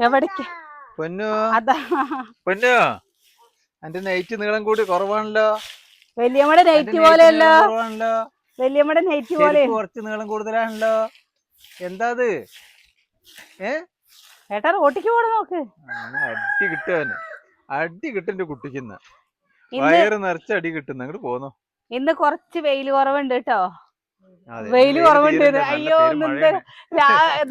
എവിടേക്ക്? പൊന്നു. അതാ. പൊന്നു. എന്റെ നെയ്റ്റ് നീളം കൂടി കുറവാണല്ലോ. വലിയമ്മയുടെ നെയ്റ്റ് പോലെയല്ലോ. വല്യമ്മയുടെ നൈറ്റ് പോലെ കുറച്ച് നീളം കൂടുതലാണല്ലോ. എന്താ അത്? ഏ? ഏട്ടാ റോട്ടിക്ക് പോണ നോക്ക്. അടി കിട്ടുവാന് അടി കിട്ടും കുട്ടിക്കുന്ന ഇന്ന്. വയറ് നിറച്ച് അടി കിട്ടുന്ന അങ്ങോട്ട് പോന്നോ. ഇന്ന് കുറച്ച് വെയിൽ കുറവുണ്ട് കേട്ടോ. വെയിൽ കുറവുണ്ട് അയ്യോ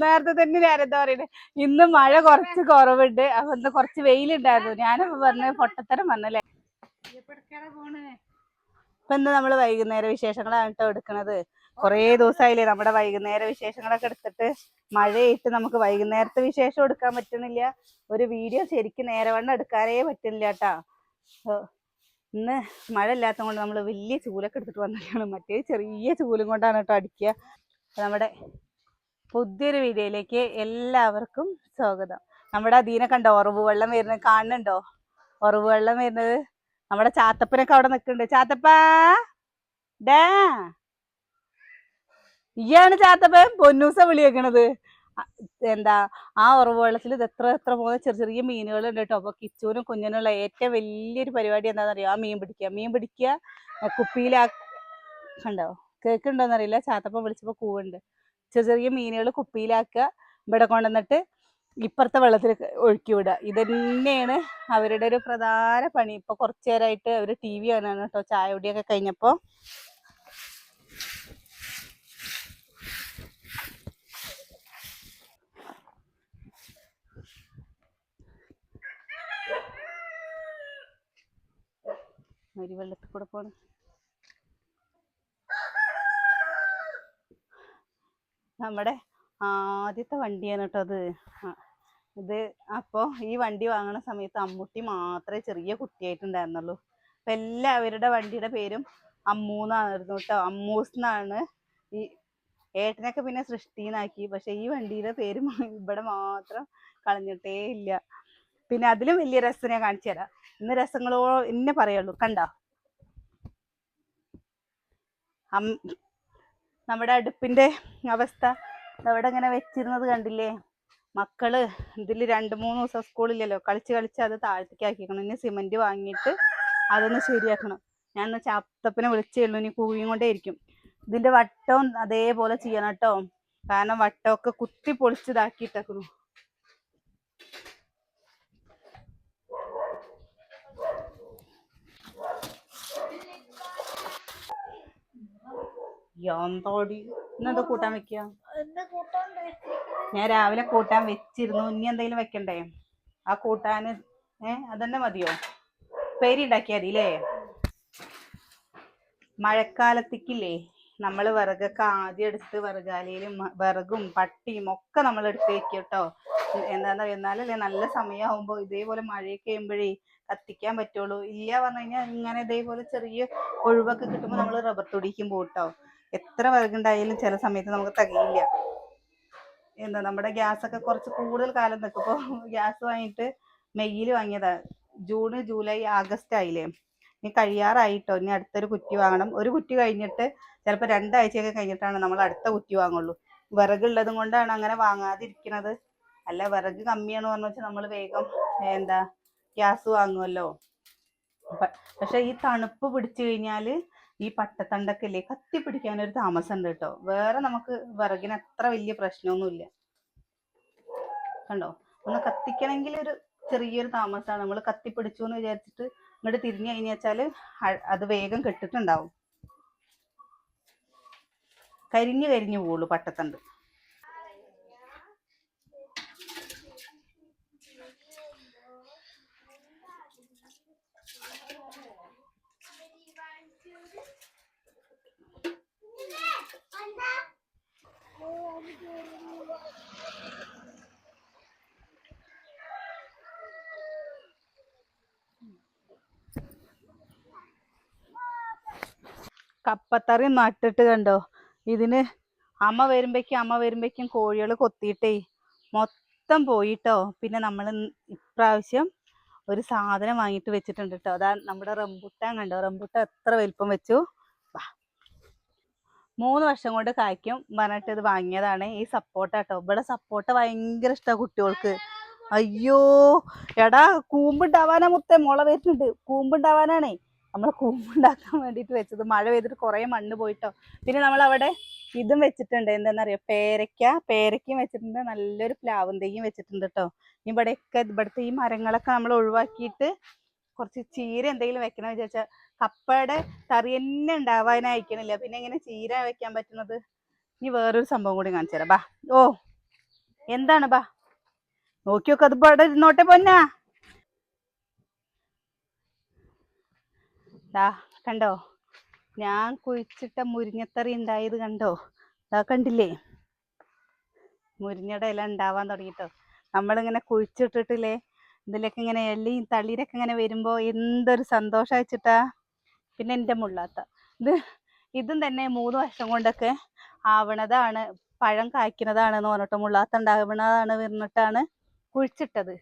നേരത്തെ തന്നെ ഞാനെന്താ എന്താ പറയുന്നത് ഇന്ന് മഴ കുറച്ച് കുറവുണ്ട്. അപ്പൊ ഇന്ന് കുറച്ച് വെയിലുണ്ടായിരുന്നു. ഞാനപ്പോ പറഞ്ഞ പൊട്ടത്തരം വന്നല്ലേ. ഇപ്പൊ ഇന്ന് നമ്മൾ വൈകുന്നേര വിശേഷങ്ങളാണ് കേട്ടോ എടുക്കണത്. കൊറേ ദിവസമായില്ലേ നമ്മുടെ വൈകുന്നേര വിശേഷങ്ങളൊക്കെ എടുത്തിട്ട് മഴയിട്ട് നമുക്ക് വൈകുന്നേരത്തെ വിശേഷം എടുക്കാൻ പറ്റുന്നില്ല ഒരു വീഡിയോ ശരിക്കും നേരവണ്ണം എടുക്കാനേ പറ്റുന്നില്ല കേട്ടാ. ഇന്ന് മഴ ഇല്ലാത്തത് കൊണ്ട് നമ്മൾ വലിയ ചൂലൊക്കെ എടുത്തിട്ട് വന്നിട്ടാണ് മറ്റേ ചെറിയ ചൂലും കൊണ്ടാണ് കേട്ടോ അടിക്കുക. നമ്മുടെ പുതിയൊരു വീഡിയോയിലേക്ക് എല്ലാവർക്കും സ്വാഗതം. നമ്മുടെ അധീനെ കണ്ടോ? ഉറവ് വെള്ളം വരുന്നത് കാണുന്നുണ്ടോ? ഉറവ് വെള്ളം വരുന്നത് നമ്മുടെ ചാത്തപ്പനൊക്കെ അവിടെ നിൽക്കുന്നുണ്ട്. ചാത്തപ്പാ! ഡാ! ഇയാണ് ചാത്തപ്പൻ? പൊന്നൂസ വിളി വെക്കണത് എന്താ ആ ഉറവ് വെള്ളത്തിൽ ഇത് എത്ര എത്ര പോകുന്ന ചെറിയ ചെറിയ മീനുകളുണ്ട് കേട്ടോ. അപ്പൊ കിച്ചുവിനും കുഞ്ഞിനുള്ള ഏറ്റവും വലിയൊരു പരിപാടി എന്താണെന്നറിയോ? ആ മീൻ പിടിക്കുക. മീൻ പിടിക്കുക കുപ്പിയിലാ കണ്ടോ? കേൾക്കുണ്ടോന്നറിയില്ല ചാത്തപ്പം വിളിച്ചപ്പോ കൂവുണ്ട്. ചെറിയ ചെറിയ മീനുകൾ കുപ്പിയിലാക്കുക ഇവിടെ കൊണ്ടുവന്നിട്ട് ഇപ്പുറത്തെ വെള്ളത്തിൽ ഒഴുക്കി വിടുക. ഇത് തന്നെയാണ് അവരുടെ ഒരു പ്രധാന പണി. ഇപ്പൊ കുറച്ചു നേരമായിട്ട് അവർ ടി വി കാണാണ് കേട്ടോ. ചായ കുടിയൊക്കെ കഴിഞ്ഞപ്പോ ഒരു വെള്ളത്തിൽ കൂടെ പോണ്. നമ്മുടെ ആദ്യത്തെ വണ്ടിയാണ് കേട്ടോ അത്. ഇത് അപ്പോൾ ഈ വണ്ടി വാങ്ങണ സമയത്ത് അമ്മൂട്ടി മാത്രമേ ചെറിയ കുട്ടിയായിട്ടുണ്ടായിരുന്നുള്ളൂ. അപ്പം എല്ലാവരുടെ വണ്ടിയുടെ പേരും അമ്മൂന്നായിരുന്നു കേട്ടോ അമ്മൂസ് എന്നാണ് ഈ ഏട്ടനൊക്കെ പിന്നെ സൃഷ്ടിന്നാക്കി. പക്ഷെ ഈ വണ്ടിയുടെ പേര് ഇവിടെ മാത്രം കളഞ്ഞിട്ടേ ഇല്ല. പിന്നെ അതിലും വലിയ രസം ഞാൻ കാണിച്ചു തരാം. ഇന്ന് രസങ്ങളോ എന്നെ പറയുള്ളൂ. കണ്ടോ? നമ്മുടെ അടുപ്പിന്റെ അവസ്ഥ. അവിടെ ഇങ്ങനെ വെച്ചിരുന്നത് കണ്ടില്ലേ? മക്കൾ ഇതിൽ രണ്ട് മൂന്ന് ദിവസം സ്കൂളില്ലല്ലോ കളിച്ച് കളിച്ച് അത് താഴത്തേക്ക് ആക്കിക്കണം ഇനി സിമെന്റ് വാങ്ങിയിട്ട് അതൊന്ന് ശരിയാക്കണം. ഞാൻ ഇന്ന് ചാത്തപ്പനെ വിളിച്ചേ ഉള്ളൂ. ഇനി കൂവിയും കൊണ്ടേ ഇരിക്കും. ഇതിന്റെ വട്ടവും അതേപോലെ ചെയ്യണം കേട്ടോ. കാരണം വട്ടമൊക്കെ കുത്തി പൊളിച്ചതാക്കിയിട്ടേക്കുന്നു എന്തോടി ഇന്നെന്താ കൂട്ടാൻ വെക്കുക ഞാൻ രാവിലെ കൂട്ടാൻ വെച്ചിരുന്നു. ഇനി എന്തെങ്കിലും വെക്കണ്ടേ? ആ കൂട്ടാന് ഏ അതന്നെ മതിയോ? പേരി ഉണ്ടാക്കിയാ മതി അല്ലേ മഴക്കാലത്തേക്കില്ലേ നമ്മൾ വിറകൊക്കെ ആദ്യം എടുത്ത് വിറകാലയിലും വിറകും പട്ടിയും ഒക്കെ നമ്മൾ എടുത്ത് വെക്കും കേട്ടോ എന്താന്ന് എന്നാലല്ലേ നല്ല സമയമാകുമ്പോൾ ഇതേപോലെ മഴയൊക്കെ ചെയ്യുമ്പോഴേ കത്തിക്കാൻ പറ്റുള്ളൂ. ഇല്ല പറഞ്ഞു കഴിഞ്ഞാൽ ഇങ്ങനെ ഇതേപോലെ ചെറിയ ഒഴിവൊക്കെ കിട്ടുമ്പോൾ നമ്മൾ റബ്ബർ തൊടിക്കും പോട്ടോ എത്ര വിറകുണ്ടായാലും ചില സമയത്ത് നമുക്ക് തികയില്ല. എന്താ നമ്മുടെ ഗ്യാസ് ഒക്കെ കുറച്ച് കൂടുതൽ കാലം നിൽക്കും ഇപ്പോൾ ഗ്യാസ് വാങ്ങിയിട്ട് മെയ്യിൽ വാങ്ങിയതാ. ജൂൺ ജൂലൈ ആഗസ്റ്റ് ആയില്ലേ? ഇനി കഴിയാറായിട്ടോ? ഇനി അടുത്തൊരു കുറ്റി വാങ്ങണം. ഒരു കുറ്റി കഴിഞ്ഞിട്ട് ചിലപ്പോൾ രണ്ടാഴ്ചയൊക്കെ കഴിഞ്ഞിട്ടാണ് നമ്മൾ അടുത്ത കുറ്റി വാങ്ങുള്ളൂ. വിറകുള്ളതും കൊണ്ടാണ് അങ്ങനെ വാങ്ങാതിരിക്കുന്നത് അല്ല വിറക് കമ്മിയാണ് പറഞ്ഞു വെച്ചാൽ നമ്മൾ വേഗം എന്താ ഗ്യാസ് വാങ്ങുമല്ലോ പക്ഷെ ഈ തണുപ്പ് പിടിച്ചു കഴിഞ്ഞാൽ ഈ പട്ടത്തണ്ടൊക്കെ ഇല്ലേ കത്തി പിടിക്കാനൊരു താമസം ഉണ്ട് കേട്ടോ. വേറെ നമുക്ക് വിറകിന് അത്ര വലിയ പ്രശ്നമൊന്നുമില്ല. കണ്ടോ? ഒന്ന് കത്തിക്കണമെങ്കിൽ ഒരു ചെറിയൊരു താമസമാണ്. നമ്മൾ കത്തിപ്പിടിച്ചു എന്ന് വിചാരിച്ചിട്ട് ഇങ്ങോട്ട് തിരിഞ്ഞു കഴിഞ്ഞു വെച്ചാൽ അത് വേഗം കെട്ടിട്ടുണ്ടാവും. കരിഞ്ഞു കരിഞ്ഞു പോകുള്ളൂ പട്ടത്തണ്ട്. കപ്പത്തറി നട്ടിട്ട് കണ്ടോ? ഇതിന് അമ്മ വരുമ്പോഴേക്കും അമ്മ വരുമ്പോഴേക്കും കോഴികൾ കൊത്തിയിട്ടേ മൊത്തം പോയിട്ടോ. പിന്നെ നമ്മൾ ഇപ്രാവശ്യം ഒരു സാധനം വാങ്ങിയിട്ട് വെച്ചിട്ടുണ്ട് കേട്ടോ. അതാ നമ്മുടെ റംബുട്ടാൻ കണ്ടോ? റംബുട്ടാൻ എത്ര വലിപ്പം വെച്ചു. മൂന്ന് വർഷം കൊണ്ട് കായ്ക്കും പറഞ്ഞിട്ട് ഇത് വാങ്ങിയതാണ്. ഈ സപ്പോട്ട കേട്ടോ ഇവിടെ സപ്പോട്ട ഭയങ്കര ഇഷ്ടമാണ് കുട്ടികൾക്ക്. അയ്യോ എടാ കൂമ്പുണ്ടാവാനാ മുത്തേ. മുള വരുന്നുണ്ട്. കൂമ്പുണ്ടാവാനാണേ. നമ്മൾ കൂമ്പുണ്ടാക്കാൻ വേണ്ടിയിട്ട് വെച്ചത്. മഴ പെയ്തിട്ട് കുറേ മണ്ണ് പോയിട്ടോ. പിന്നെ നമ്മൾ അവിടെ ഇതും വെച്ചിട്ടുണ്ട്. എന്താണെന്നറിയോ പേരയ്ക്ക. പേരയ്ക്കയും വെച്ചിട്ടുണ്ട്. നല്ലൊരു പ്ലാവും തെയ്യും വെച്ചിട്ടുണ്ട് കേട്ടോ ഇവിടെയൊക്കെ ഇവിടുത്തെ ഈ മരങ്ങളൊക്കെ നമ്മൾ ഒഴിവാക്കിയിട്ട് കുറച്ച് ചീര എന്തെങ്കിലും വെക്കണം വിചാരിച്ചാൽ കപ്പയുടെ കറി തന്നെ ഉണ്ടാവാനായിരിക്കണില്ല പിന്നെ എങ്ങനെ ചീര വെക്കാൻ പറ്റുന്നത്? ഇനി വേറൊരു സംഭവം കൂടി കാണിച്ചു തരാം. ബാ ഓ എന്താണ് ബാ? നോക്കി നോക്ക് അത് ഇവിടെ ഇരുന്നോട്ടെ പൊന്നാ. ദാ കണ്ടോ? ഞാൻ കുഴിച്ചിട്ട മുരിങ്ങത്തറി ഉണ്ടായത് കണ്ടോ? ദാ കണ്ടില്ലേ? മുരിങ്ങയുടെ ഇല ഉണ്ടാവാൻ തുടങ്ങിട്ടോ. നമ്മളിങ്ങനെ കുഴിച്ചിട്ടിട്ടില്ലേ? ഇതിലൊക്കെ ഇങ്ങനെ എല്ലിയും തളിരൊക്കെ ഇങ്ങനെ വരുമ്പോൾ എന്തൊരു സന്തോഷം വെച്ചിട്ടാ. പിന്നെ എന്റെ മുള്ളാത്ത. ഇത് ഇതും തന്നെ മൂന്ന് വർഷം കൊണ്ടൊക്കെ ആവണതാണ് പഴം കായ്ക്കുന്നതാണെന്ന് പറഞ്ഞിട്ട് മുള്ളാത്ത ഉണ്ടാവണതാണ് പറഞ്ഞിട്ടാണ് കുഴിച്ചിട്ടത്.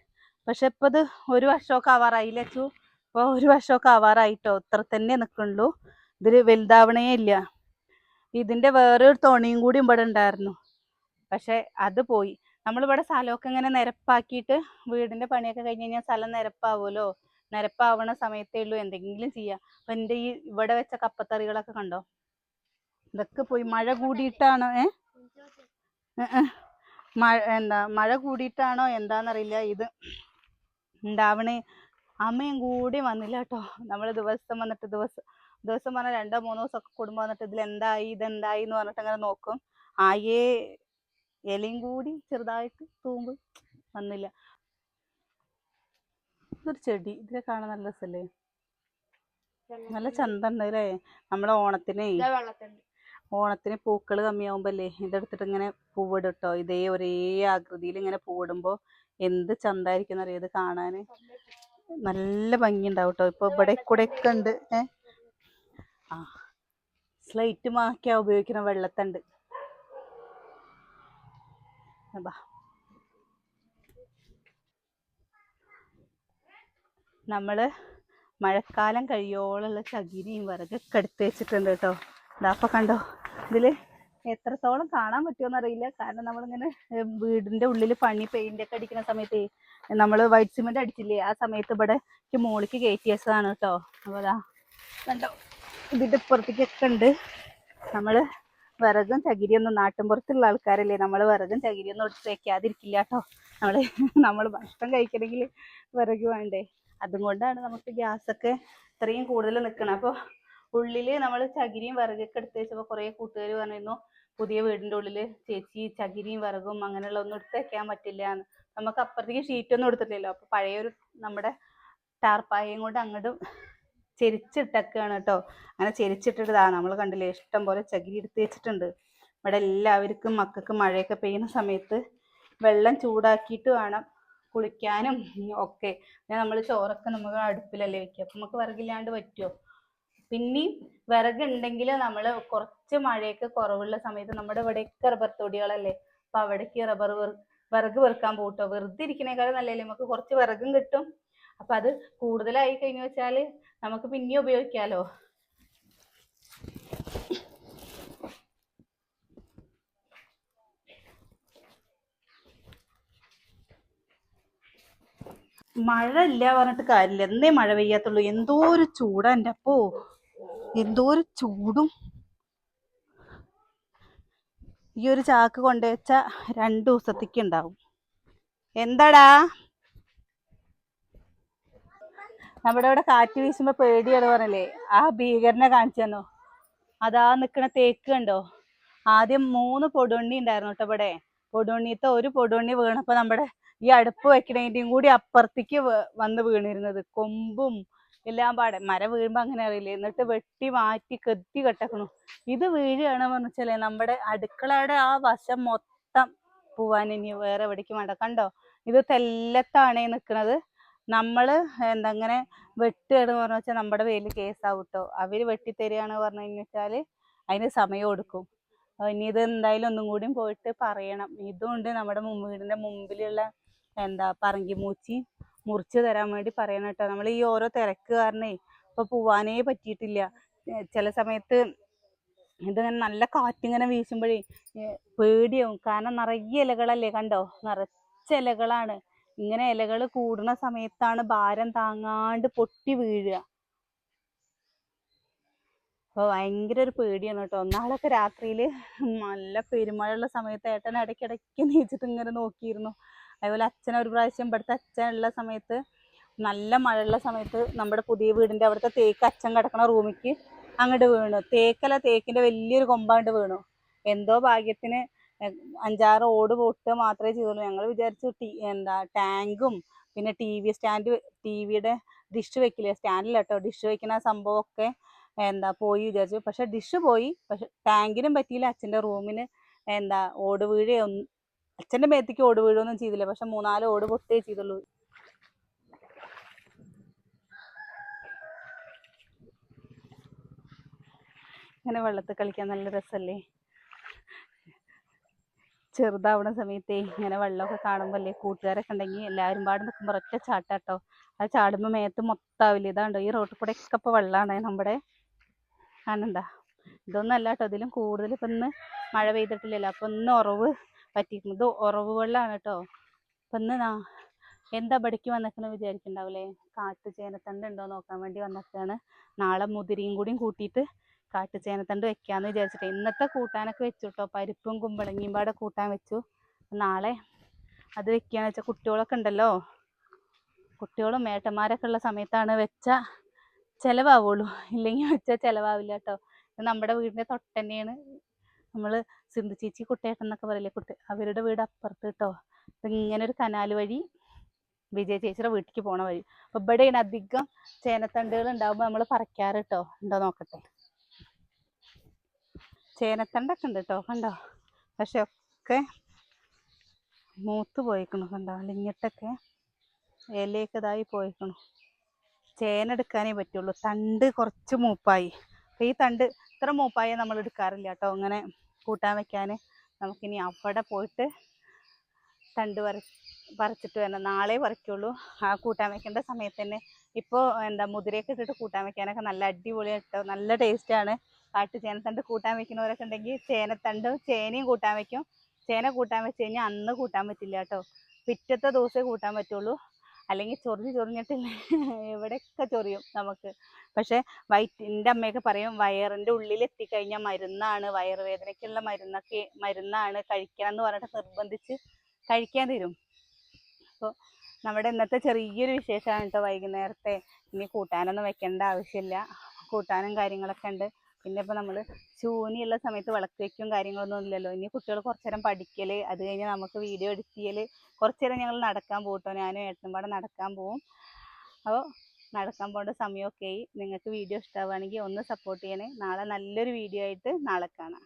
പക്ഷെ ഇപ്പം ഇത് ഒരു വർഷമൊക്കെ ആവാറായില്ല വെച്ചു ഇപ്പോൾ ഒരു വർഷമൊക്കെ ആവാറായിട്ടോ? ഇത്ര തന്നെ നിൽക്കുള്ളൂ ഇതിൽ വലുതാവണേ ഇല്ല. ഇതിന്റെ വേറൊരു തുണിയും കൂടി ഇവിടെ ഉണ്ടായിരുന്നു. പക്ഷെ അത് പോയി. നമ്മളിവിടെ സ്ഥലമൊക്കെ ഇങ്ങനെ നിരപ്പാക്കിയിട്ട് വീടിന്റെ പണിയൊക്കെ കഴിഞ്ഞ് കഴിഞ്ഞാൽ സ്ഥലം നിരപ്പാവുമല്ലോ? നിരപ്പാവണ സമയത്തേ ഉള്ളൂ എന്തെങ്കിലും ചെയ്യാം. അപ്പൊ എന്റെ ഈ ഇവിടെ വെച്ച കപ്പത്തറികളൊക്കെ കണ്ടോ? ഇതൊക്കെ പോയി മഴ കൂടിയിട്ടാണോ ഏ. മഴ എന്താ മഴ കൂടിയിട്ടാണോ എന്താന്നറിയില്ല. ഇത് ഉണ്ടാവണേ അമ്മയും കൂടി വന്നില്ല കേട്ടോ. നമ്മൾ ദിവസം വന്നിട്ട് ദിവസം ദിവസം പറഞ്ഞാൽ രണ്ടോ മൂന്നോ ദിവസമൊക്കെ കൂടുമ്പോൾ വന്നിട്ട് ഇതിൽ എന്തായി ഇതെന്തായി എന്ന് പറഞ്ഞിട്ട് അങ്ങനെ നോക്കും. ആയേ ഇലയും കൂടി ചെറുതായിട്ട് തൂമ്പ് വന്നില്ല. ഇതൊരു ചെടി ഇതിനെ കാണാൻ നല്ല രസല്ലേ? നല്ല ചന്തണ്ട് അല്ലേ? നമ്മളെ ഓണത്തിനേ. ഓണത്തിന് പൂക്കൾ കമ്മിയാവുമ്പല്ലേ ഇതെടുത്തിട്ട് ഇങ്ങനെ പൂവിടും ട്ടോ. ഇതേ ഒരേ ആകൃതിയിൽ ഇങ്ങനെ പൂവിടുമ്പോ എന്ത് ചന്തായിരിക്കും അറിയാം ഇത് കാണാന്? നല്ല ഭംഗി ഉണ്ടാവും കേട്ടോ ഇപ്പൊ ഇവിടെ കൂടെ ഒക്കെ ഉണ്ട്. ഏ? ആ സ്ലൈറ്റ് മാക്കിയാ ഉപയോഗിക്കുന്ന വെള്ളത്തണ്ട്. ബാ നമ്മൾ മഴക്കാലം കഴിയോളുള്ള ചകിരിയും വിറകൊക്കെ എടുത്ത് വെച്ചിട്ടുണ്ട് കേട്ടോ. ഇതാ അപ്പൊ കണ്ടോ ഇതിൽ എത്രത്തോളം കാണാൻ പറ്റുമോന്ന് അറിയില്ല. കാരണം നമ്മളിങ്ങനെ വീടിന്റെ ഉള്ളിൽ പണി പെയിന്റ് ഒക്കെ അടിക്കുന്ന സമയത്ത് നമ്മൾ വൈറ്റ് സിമെന്റ് അടിച്ചില്ലേ ആ സമയത്ത് ഇവിടെ മോളിക്ക് കയറ്റി വെച്ചതാണ് കേട്ടോ. അപ്പോൾ അതാ കണ്ടോ ഇതിന്റെ ഇപ്പുറത്തേക്കൊക്കെ ഉണ്ട്. നമ്മൾ വിറകും ചകിരിയൊന്നും നാട്ടിൻപുറത്തുള്ള ആൾക്കാരല്ലേ? നമ്മൾ വിറകും ചകിരിയൊന്നും എടുത്ത് വെക്കാതിരിക്കില്ല കേട്ടോ. നമ്മൾ നമ്മൾ ഭക്ഷണം കഴിക്കണമെങ്കിൽ വിറക് വേണ്ടേ? അതും കൊണ്ടാണ് നമുക്ക് ഗ്യാസൊക്കെ ഇത്രയും കൂടുതൽ നിൽക്കണം അപ്പോൾ ഉള്ളിൽ നമ്മൾ ചകിരിയും വിറകൊക്കെ എടുത്ത് വെച്ചപ്പോൾ കുറേ കൂട്ടുകാർ പറഞ്ഞിരുന്നു പുതിയ വീടിന്റെ ഉള്ളിൽ ചേച്ചി ചകിരിയും വിറകും അങ്ങനെയുള്ള ഒന്നും എടുത്ത് വെക്കാൻ പറ്റില്ല എന്ന്. നമുക്ക് അപ്പുറത്തേക്ക് ഷീറ്റൊന്നും എടുത്തിട്ടില്ലല്ലോ. അപ്പോൾ പഴയൊരു നമ്മുടെ ടാർപ്പായയും കൊണ്ട് അങ്ങോട്ട് ചെരിച്ചിട്ടൊക്കെയാണ് കേട്ടോ അങ്ങനെ ചെരിച്ചിട്ടിട്ടതാ. നമ്മൾ കണ്ടില്ലേ ഇഷ്ടം പോലെ ചകിരി എടുത്ത് വെച്ചിട്ടുണ്ട്. ഇവിടെ എല്ലാവർക്കും മക്കൾക്ക് മഴയൊക്കെ പെയ്യുന്ന സമയത്ത് വെള്ളം ചൂടാക്കിയിട്ട് വേണം കുളിക്കാനും ഒക്കെ. പിന്നെ നമ്മൾ ചോറൊക്കെ നമുക്ക് അടുപ്പിലല്ലേ വെക്കുക. അപ്പം നമുക്ക് വിറകില്ലാണ്ട് പറ്റുമോ പിന്നെയും വിറകുണ്ടെങ്കിൽ നമ്മൾ കുറച്ച് മഴയൊക്കെ കുറവുള്ള സമയത്ത് നമ്മുടെ ഇവിടെയൊക്കെ റബ്ബർ തൊടികളല്ലേ? അപ്പൊ അവിടേക്ക് റബ്ബർ വിറക് വെറുക്കാൻ പോട്ടോ വെറുതെ ഇരിക്കണേക്കാളും നല്ലല്ലേ നമുക്ക് കുറച്ച് വിറകും കിട്ടും. അപ്പൊ അത് കൂടുതലായി കഴിഞ്ഞു വെച്ചാൽ നമുക്ക് പിന്നെ ഉപയോഗിക്കാലോ? മഴ ഇല്ല പറഞ്ഞിട്ട് കാര്യമില്ല. എന്നേ മഴ പെയ്യാത്തുള്ളൂ. എന്തോ ഒരു ചൂടാ എന്റെ അപ്പോ. എന്തോ ഒരു ചൂടും. ഈ ഒരു ചാക്ക് കൊണ്ടുവച്ച രണ്ടു ദിവസത്തേക്ക് ഉണ്ടാവും. എന്താടാ? നമ്മുടെ ഇവിടെ കാറ്റ് വീശുമ്പോ പേടിയാണ് പറഞ്ഞല്ലേ? ആ ഭീകരനെ കാണിച്ചു തന്നോ? അതാ നിക്കണ തേക്ക് കണ്ടോ? ആദ്യം മൂന്ന് പൊടുണ്ണി ഉണ്ടായിരുന്നു കേട്ടോ ഇവിടെ. പൊടുണ്ണിത്തെ ഒരു പൊടുണ്ണി വീണപ്പോ നമ്മുടെ ഈ അടുപ്പ് വെക്കണേന്റെയും കൂടി അപ്പുറത്തേക്ക് വന്ന് വീണിരുന്നത്. കൊമ്പും എല്ലാം പാടെ. മര വീഴുമ്പോ അങ്ങനെ അറിയില്ലേ? എന്നിട്ട് വെട്ടി മാറ്റി കെത്തി കെട്ടക്കണു. ഇത് വീഴുകയാണ് പറഞ്ഞാലേ നമ്മുടെ അടുക്കളയുടെ ആ വശം മൊത്തം പോവാൻ ഇനി വേറെ എവിടേക്കും വേണ്ട. കണ്ടോ? ഇത് തെല്ലത്താണേ നിക്കണത്. നമ്മൾ എന്തങ്ങനെ വെട്ടുകയാണ് പറഞ്ഞു വെച്ചാൽ നമ്മുടെ പേരിൽ കേസാവും കേട്ടോ അവർ വെട്ടിത്തരികയാണ് പറഞ്ഞു കഴിഞ്ഞാൽ അതിന് സമയം കൊടുക്കും ഇനി ഇത് എന്തായാലും ഒന്നും കൂടിയും പോയിട്ട് പറയണം. ഇതുകൊണ്ട് നമ്മുടെ വീടിന്റെ മുമ്പിലുള്ള എന്താ പറങ്കി മൂച്ചി മുറിച്ച് തരാൻ വേണ്ടി പറയണം കേട്ടോ. നമ്മൾ ഈ ഓരോ തിരക്ക് കാരണേ ഇപ്പൊ പോവാനേ പറ്റിയിട്ടില്ല. ചില സമയത്ത് ഇതിങ്ങനെ നല്ല കാറ്റിങ്ങനെ വീശുമ്പോഴേ പേടിയാവും. കാരണം നിറയെ ഇലകളല്ലേ കണ്ടോ? നിറച്ച ഇലകളാണ്. ഇങ്ങനെ ഇലകൾ കൂടുന്ന സമയത്താണ് ഭാരം താങ്ങാണ്ട് പൊട്ടി വീഴുക. അപ്പോൾ ഭയങ്കര ഒരു പേടിയാണ് കേട്ടോ. ഒന്നാളൊക്കെ രാത്രിയിൽ നല്ല പെരുമഴയുള്ള സമയത്ത് ഏട്ടൻ ഇടയ്ക്കിടയ്ക്ക് നീച്ചിട്ട് ഇങ്ങനെ നോക്കിയിരുന്നു. അതുപോലെ അച്ഛൻ ഒരു പ്രാവശ്യം ഇവിടുത്തെ അച്ഛൻ ഉള്ള സമയത്ത് നല്ല മഴയുള്ള സമയത്ത് നമ്മുടെ പുതിയ വീടിന്റെ അവിടുത്തെ തേക്ക് അച്ഛൻ കിടക്കണ റൂമിക്ക് അങ്ങോട്ട് വീണു. തേക്കല തേക്കിന്റെ വലിയൊരു കൊമ്പാണ്ട് വീണു. എന്തോ ഭാഗ്യത്തിന് അഞ്ചാറ് ഓട് പൊട്ട് മാത്രമേ ചെയ്തുള്ളൂ. ഞങ്ങൾ വിചാരിച്ചു എന്താ ടാങ്കും പിന്നെ ടി വി സ്റ്റാൻഡ് ടി വിയുടെ ഡിഷ് വെക്കില്ലേ? സ്റ്റാൻഡിൽ കേട്ടോ ഡിഷ് വെക്കുന്ന സംഭവമൊക്കെ എന്താ പോയി വിചാരിച്ചു. പക്ഷെ ഡിഷ് പോയി. പക്ഷെ ടാങ്കിനും പറ്റിയില്ല. അച്ഛന്റെ റൂമിന് എന്താ ഓട് വീഴേ ഒന്നും അച്ഛന്റെ മേത്തേക്ക് ഓട് വീഴുകയൊന്നും ചെയ്തില്ല. പക്ഷെ മൂന്നാൽ ഓട് പൊട്ടേ ചെയ്തുള്ളൂ. ഇങ്ങനെ വെള്ളത്തിൽ കളിക്കാൻ നല്ല രസമല്ലേ? ചെറുതാവണ സമയത്തെ ഇങ്ങനെ വെള്ളമൊക്കെ കാണുമ്പോൾ അല്ലേ കൂട്ടുകാരൊക്കെ ഉണ്ടെങ്കിൽ എല്ലാവരും പാടെ നിൽക്കുമ്പോൾ ഒറ്റ ചാട്ടാട്ടോ. ആ ചാടുമ്പോൾ മേത്ത് മൊത്താവില്ല. ഇതാണ്ടോ ഈ റോട്ടിൽ കൂടെ ഒക്കെ ഇപ്പോൾ വെള്ളമാണ് നമ്മുടെ കാണണ്ടാ ഇതൊന്നും അല്ല കേട്ടോ. ഇതിലും കൂടുതൽ ഇപ്പം ഇന്ന് മഴ പെയ്തിട്ടില്ലല്ലോ. അപ്പം ഇന്ന് ഉറവ് പറ്റിയിരിക്കുന്നു ഇത് ഉറവ് വെള്ളമാണ് കേട്ടോ. അപ്പം ഇന്ന് എന്താ ഇവിടേക്ക് വന്നേക്കണെന്ന് വിചാരിക്കണ്ടാവില്ലേ കാട്ടു ചേനത്തണ്ട് ഉണ്ടോ നോക്കാൻ വേണ്ടി വന്നേക്കാണ്. നാളെ മുതിരയും കൂടിയും കൂട്ടിയിട്ട് കാട്ടു തണ്ട് വെക്കാന്ന് വിചാരിച്ചിട്ട്. ഇന്നത്തെ കൂട്ടാനൊക്കെ വെച്ചു കേട്ടോ പരിപ്പും കുമ്പളങ്ങിയും പാടെ കൂട്ടാൻ വെച്ചു. നാളെ അത് വെക്കാന്ന് വെച്ചാൽ കുട്ടികളൊക്കെ ഉണ്ടല്ലോ. കുട്ടികളും ഏട്ടന്മാരൊക്കെ ഉള്ള സമയത്താണ് വെച്ച ചിലവാവുള്ളൂ. ഇല്ലെങ്കിൽ വെച്ചാൽ ചിലവാവില്ല കേട്ടോ നമ്മുടെ വീടിന്റെ തൊട്ട് തന്നെയാണ് നമ്മൾ സിന്ധു ചേച്ചി എന്നൊക്കെ പറയില്ലേ കുട്ടി അവരുടെ വീട് അപ്പുറത്ത് കേട്ടോ ഇങ്ങനെ ഒരു കനാൽ വഴി വിജയ ചേച്ചിയുടെ വീട്ടിലേക്ക് പോണ വഴി. അപ്പൊ ഇവിടെയാണ് അധികം ചേനത്തണ്ടുകൾ ഉണ്ടാകുമ്പോൾ നമ്മൾ പറിക്കാറ് കേട്ടോ ഉണ്ടോ നോക്കട്ടെ. ചേനത്തണ്ടൊക്കെ ഉണ്ട് കേട്ടോ കണ്ടോ? പക്ഷെ ഒക്കെ മൂത്ത് പോയിക്കണു കണ്ടോ? അലിഞ്ഞിട്ടൊക്കെ ഇലയൊക്കെ ഇതായി പോയിക്കണു. ചേന എടുക്കാനേ പറ്റുള്ളൂ. തണ്ട് കുറച്ച് മൂപ്പായി. അപ്പോൾ ഈ തണ്ട് ഇത്ര മൂപ്പായി നമ്മൾ എടുക്കാറില്ല കേട്ടോ. അങ്ങനെ കൂട്ടാൻ വെക്കാൻ നമുക്കിനി അവിടെ പോയിട്ട് തണ്ട് വര പറിച്ചിട്ട് വരണം. നാളെ പറിക്കുള്ളൂ. ആ കൂട്ടാൻ വെക്കേണ്ട സമയത്ത് തന്നെ. ഇപ്പോൾ എന്താ മുതിരയൊക്കെ ഇട്ടിട്ട് കൂട്ടാൻ വെക്കാനൊക്കെ നല്ല അടിപൊളിയായിട്ടോ. നല്ല ടേസ്റ്റാണ് കാട്ടു ചേനത്തണ്ട് കൂട്ടാൻ വെക്കുന്നവരൊക്കെ ഉണ്ടെങ്കിൽ ചേനത്തണ്ട് ചേനയും കൂട്ടാൻ വെക്കും. ചേന കൂട്ടാൻ വെച്ച് കഴിഞ്ഞാൽ അന്ന് കൂട്ടാൻ പറ്റില്ല കേട്ടോ. പിറ്റത്തെ ദിവസമേ കൂട്ടാൻ പറ്റുള്ളൂ. അല്ലെങ്കിൽ ചൊറിഞ്ഞ് ചൊറിഞ്ഞിട്ടില്ല എവിടെയൊക്കെ ചൊറിയും നമുക്ക്. പക്ഷെ വയറ്റ് അമ്മയൊക്കെ പറയും വയറിന്റെ ഉള്ളിൽ എത്തിക്കഴിഞ്ഞാൽ മരുന്നാണ് വയറുവേദനയ്ക്കുള്ള മരുന്നൊക്കെ മരുന്നാണ് കഴിക്കണം എന്ന് പറഞ്ഞിട്ട് നിർബന്ധിച്ച് കഴിക്കാൻ തരും. അപ്പോൾ നമ്മുടെ ഇന്നത്തെ ചെറിയൊരു വിശേഷമാണ് കേട്ടോ വൈകുന്നേരത്തെ. ഇനി കൂട്ടാനൊന്നും വെക്കേണ്ട ആവശ്യമില്ല. കൂട്ടാനും കാര്യങ്ങളൊക്കെ ഉണ്ട്. പിന്നെ ഇപ്പോൾ നമ്മൾ ശൂന്യുള്ള സമയത്ത് വിളക്ക് വയ്ക്കും കാര്യങ്ങളൊന്നും ഇല്ലല്ലോ. ഇനി കുട്ടികൾ കുറച്ചു നേരം അത് കഴിഞ്ഞ് നമുക്ക് വീഡിയോ എഡിറ്റ് ചെയ്യൽ കുറച്ചു നേരം ഞങ്ങൾ നടക്കാൻ പോകട്ടോ കേട്ടോ ഞാനും ഏട്ടനും പാടെ നടക്കാൻ പോവും. അപ്പോൾ നടക്കാൻ പോകേണ്ട സമയമൊക്കെ ആയി. നിങ്ങൾക്ക് വീഡിയോ ഇഷ്ടമാവുകയാണെങ്കിൽ ഒന്ന് സപ്പോർട്ട് ചെയ്യണേ. നാളെ നല്ലൊരു വീഡിയോ ആയിട്ട് നാളെ കാണാം.